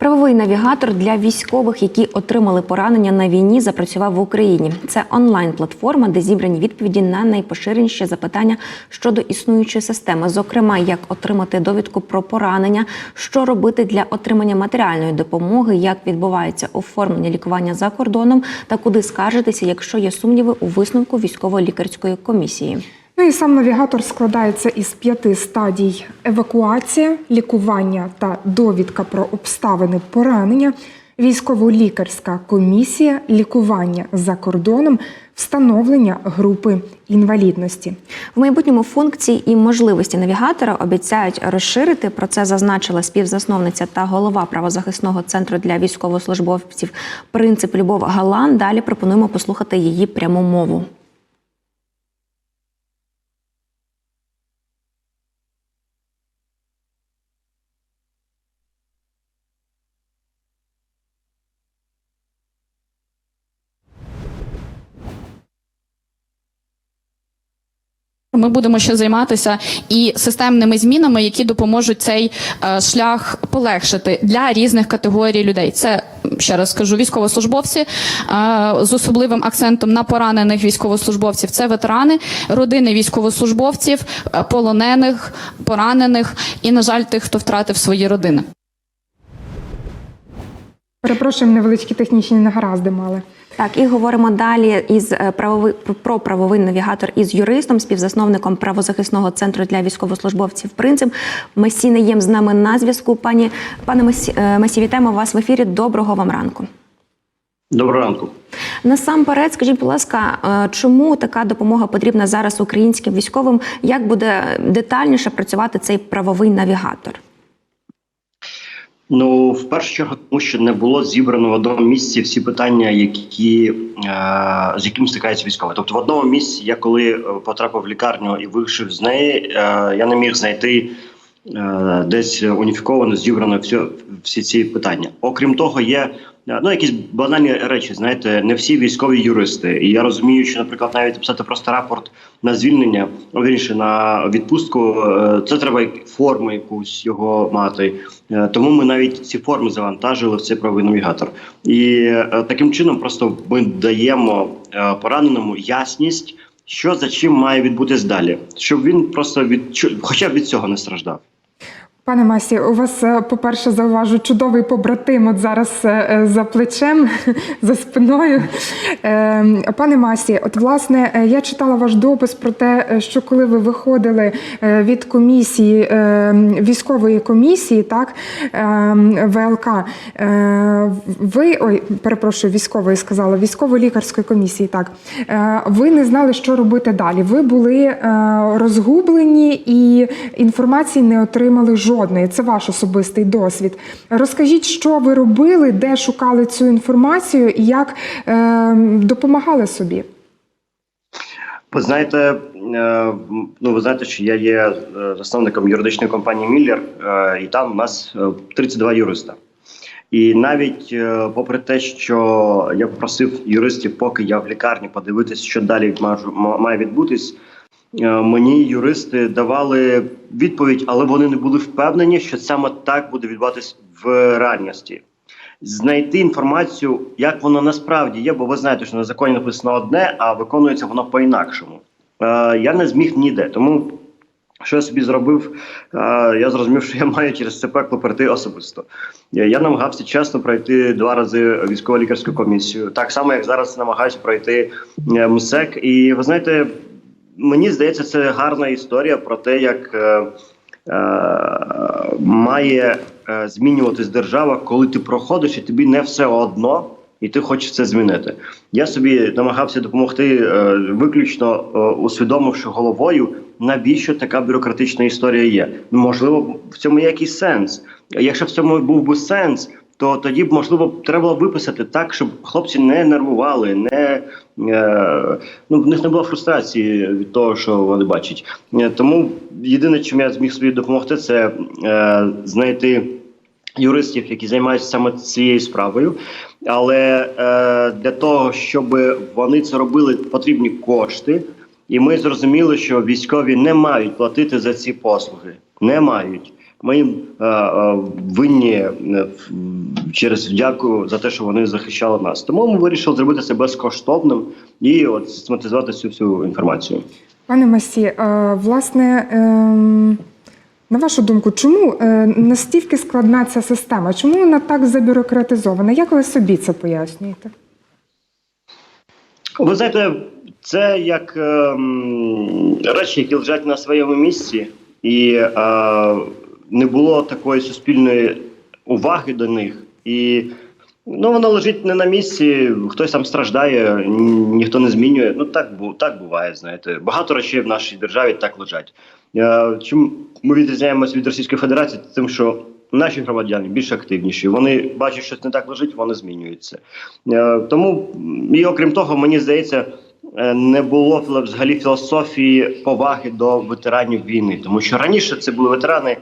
Правовий навігатор для військових, які отримали поранення на війні, запрацював в Україні. Це онлайн-платформа, де зібрані відповіді на найпоширеніші запитання щодо існуючої системи, зокрема, як отримати довідку про поранення, що робити для отримання матеріальної допомоги, як відбувається оформлення лікування за кордоном та куди скаржитися, якщо є сумніви у висновку військово-лікарської комісії. Ну і сам навігатор складається із п'яти стадій: евакуація, лікування та довідка про обставини поранення, військово-лікарська комісія, лікування за кордоном, встановлення групи інвалідності. В майбутньому функції і можливості навігатора обіцяють розширити. Про це зазначила співзасновниця та голова правозахисного центру для військовослужбовців Принцип Любов Галан. Далі пропонуємо послухати її пряму мову. Ми будемо ще займатися і системними змінами, які допоможуть цей е, шлях полегшити для різних категорій людей. Це ще раз скажу, військовослужбовці е, з особливим акцентом на поранених військовослужбовців. Це ветерани, родини військовослужбовців, е, полонених, поранених і, на жаль, тих, хто втратив свої родини. Перепрошуємо, невеличкі технічні негаразди мали. Так, і говоримо далі із е, правовий про правовий навігатор із юристом, співзасновником правозахисного центру для військовослужбовців. Принцип Масі Наєм з нами на зв'язку. Пані пане Масі, е, вітаємо вас в ефірі. Доброго вам ранку. Доброго ранку. Насамперед, скажіть, будь ласка, е, чому така допомога потрібна зараз українським військовим? Як буде детальніше працювати цей правовий навігатор? Ну, в першу чергу, тому що не було зібрано в одному місці всі питання, які е, з яким стикається військові. Тобто, в одному місці я коли е, потрапив в лікарню і вийшов з неї, е, я не міг знайти е, десь уніфіковано зібрано всі, всі ці питання. Окрім того, є ну якісь банальні речі. Знаєте, не всі військові юристи. І я розумію, що, наприклад, навіть писати просто рапорт на звільнення, вірніше на відпустку, е, це треба форму якусь його мати. Е, Тому ми навіть ці форми завантажили в цей правовий навігатор, і е, таким чином просто ми даємо пораненому ясність, що за чим має відбутись далі, щоб він просто від хоча б від цього не страждав. Пане Масі, у вас, е, по-перше, зауважу чудовий побратим от зараз е, е, за плечем, за спиною. Е, Пане Масі, от власне я читала ваш допис про те, що коли ви виходили від комісії військової комісії, так е, ВЛК, ви ой, перепрошую, військової сказала, військово-лікарської комісії, так ви не знали, що робити далі. Ви були розгублені і інформації не отримали жодної. Це ваш особистий досвід. Розкажіть, що ви робили, де шукали цю інформацію і як е, допомагали собі. Ви знаєте, е, ну ви знаєте, що я є е, засновником юридичної компанії Міллер, е, і там у нас е, 32 юриста. І навіть попри те, що я просив юристів, поки я в лікарні подивитись, що далі має відбутись, мені юристи давали відповідь, але вони не були впевнені, що саме так буде відбуватись в реальності. Знайти інформацію, як воно насправді є, бо ви знаєте, що на законі написано одне, а виконується воно по-інакшому. Е, я не зміг ніде. Тому що я собі зробив, е, я зрозумів, що я маю через це пекло пройти особисто. Я, я намагався чесно пройти два рази військово-лікарську комісію, так само як зараз намагаюся пройти е, МСЕК. І ви знаєте, мені здається, це гарна історія про те, як. е, е, Має е, змінюватись держава, коли ти проходиш, і тобі не все одно, і ти хочеш це змінити. Я собі намагався допомогти е, виключно е, усвідомивши головою, навіщо така бюрократична історія є. Ну, Можливо, в цьому є якийсь сенс. Якщо в цьому був би сенс, то тоді б можливо треба було виписати так, щоб хлопці не нервували, не ну в них не було фрустрації від того, що вони бачать. Е, Тому єдине, чим я зміг собі допомогти, це е, знайти юристів, які займаються саме цією справою. Але е, для того, щоб вони це робили, потрібні кошти. І ми зрозуміли, що військові не мають платити за ці послуги. Не мають. Ми їм е, е, винні е, через дяку за те, що вони захищали нас. Тому ми вирішили зробити це безкоштовним і от систематизувати цю всю інформацію. Пане Масі, власне, ем, на вашу думку, чому настільки складна ця система? Чому вона так забюрократизована? Як ви собі це пояснюєте? Ви знаєте, це як ем, речі, які лежать на своєму місці, і е, не було такої суспільної уваги до них. І ну, воно лежить не на місці, хтось там страждає, ні- ніхто не змінює. Ну так бу- так буває. Знаєте, багато речей в нашій державі так лежать. Е, чим ми відрізняємося від Російської Федерації, тим, що наші громадяни більш активніші. Вони бачать, що не так лежить, вони змінюються. Е, Тому і окрім того, мені здається, е, не було взагалі філософії поваги до ветеранів війни, тому що раніше це були ветерани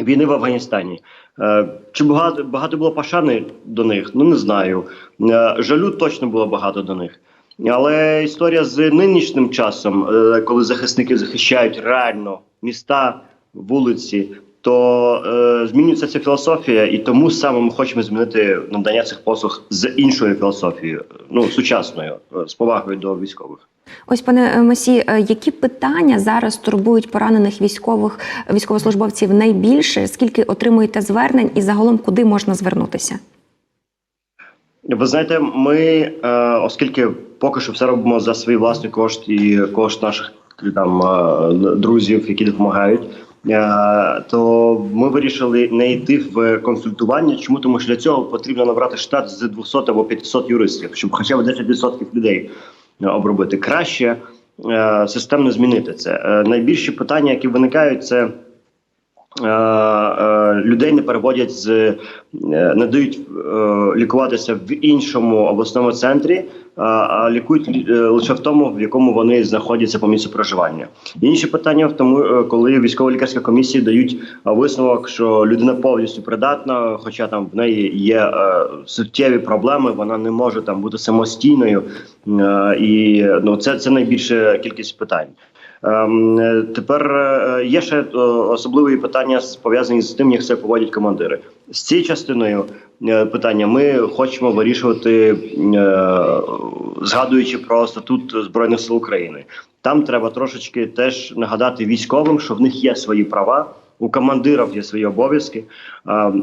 війни в Афганістані. Е, Чи багато багато було пошани до них? Ну не знаю. Е, Жалю точно було багато до них. Але історія з нинішнім часом, е, коли захисники захищають реально міста, вулиці, то е, змінюється ця філософія, і тому саме ми хочемо змінити надання цих послуг з іншою філософією, ну сучасною, е, з повагою до військових. Ось, пане е, Масі, е, які питання зараз турбують поранених військових військовослужбовців найбільше? Скільки отримуєте звернень і загалом куди можна звернутися? Ви знаєте, ми, е, оскільки поки що все робимо за свій власний кошт і кошт наших там друзів, які допомагають. Е, То ми вирішили не йти в консультування. Чому тому, що для цього потрібно набрати штат з 200 або 500 юристів, щоб хоча б 10% людей е, обробити. Краще е, системно змінити це. Найбільші питання, які виникають, це людей не переводять з е, не дають е, лікуватися в іншому обласному центрі, а, лікують е, лише в тому, в якому вони знаходяться по місцю проживання. Інші питання в тому, е, коли військово-лікарські комісії дають е, висновок, що людина повністю придатна, хоча там в неї є е, суттєві проблеми, вона не може там бути самостійною, е, і ну це, це найбільша кількість питань. Ем, е, Тепер е, є ще е, особливі питання пов'язані з тим, як це поводять командири. З цією частиною питання ми хочемо вирішувати, згадуючи про статут збройних сил України. Там треба трошечки теж нагадати військовим, що в них є свої права. У командирів є свої обов'язки,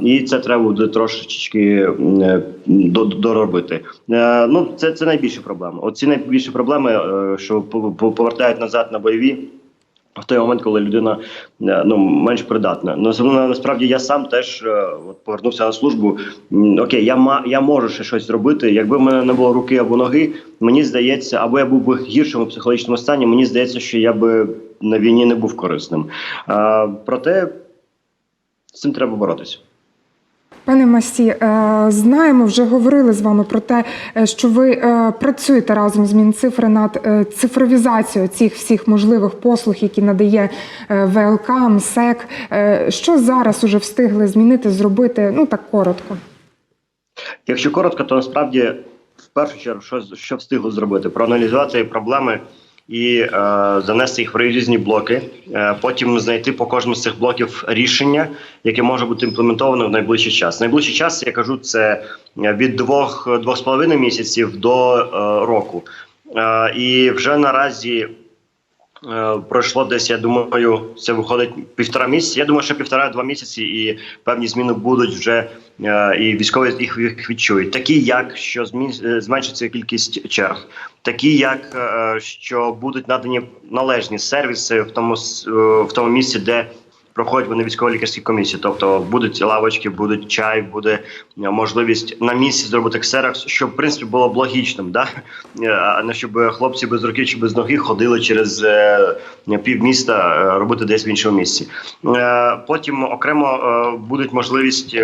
і це треба буде трошечки е, до- доробити. Е, Ну, це, це найбільші проблеми. Оці найбільші проблеми, е, що по- по- повертають назад на бойові. В той момент, коли людина е, ну менш придатна, ну особливо, насправді я сам теж е, от повернувся на службу. Окей, я ма я можу ще щось зробити. Якби в мене не було руки або ноги, мені здається, або я був би гіршому психологічному стані. Мені здається, що я би на війні не був корисним. А, проте з цим треба боротися. Пане Масі, е, знаємо, вже говорили з вами про те, е, що ви е, працюєте разом з Мінцифри над цифровізацією цих всіх можливих послуг, які надає ВЛК, МСЕК. Що зараз уже встигли змінити, зробити? Ну так коротко. Якщо коротко, то насправді в першу чергу, що, що встигло зробити? Проаналізувати проблеми і е, занести їх в різні блоки. Е, потім знайти по кожному з цих блоків рішення, яке може бути імплементовано в найближчий час. Найближчий час я кажу, це від двох двох з половиною місяців до е, року. Е, і вже наразі. Е, Пройшло десь, я думаю, це виходить півтора місяці. Я думаю, що півтора-два місяці, і певні зміни будуть вже е, і військові їх відчують. Такі, як що е, зменшиться кількість черг, такі, як що будуть надані належні сервіси в тому в тому місці, де проходять вони військово-лікарські комісії. Тобто будуть лавочки, будуть чай, буде е, можливість на місці зробити ксерокс, що в принципі було б логічним, да? Е, а не щоб хлопці без руки чи без ноги ходили через е, півміста робити десь в іншому місці. Потім окремо будуть можливість.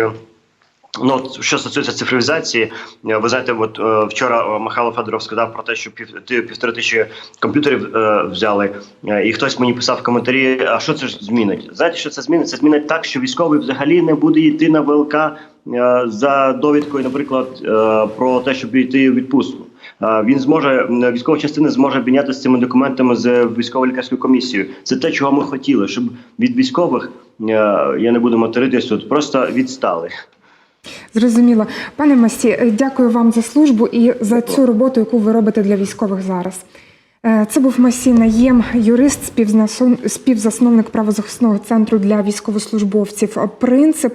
Ну, що стосується цифровізації, е, ви знаєте, от е, вчора е, Михайло Федоров сказав про те, що пів ти- півтори тисячі комп'ютерів е, взяли, е, і хтось мені писав в коментарі: а що це ж змінить? Знаєте, що це змінить? Це змінить так, що військовий взагалі не буде йти на ВЛК е, за довідкою, наприклад, е, про те, щоб йти у відпустку. Е, Він зможе військова частина зможе обмінятися цими документами з військово-лікарською комісією. Це те, чого ми хотіли, щоб від військових я не буду материтись тут, просто відстали. Зрозуміло. Пане Масі, е, дякую вам за службу і за цю роботу, яку ви робите для військових зараз. Е, Це був Масі Наєм, юрист, співзасновник правозахисного центру для військовослужбовців. Принцип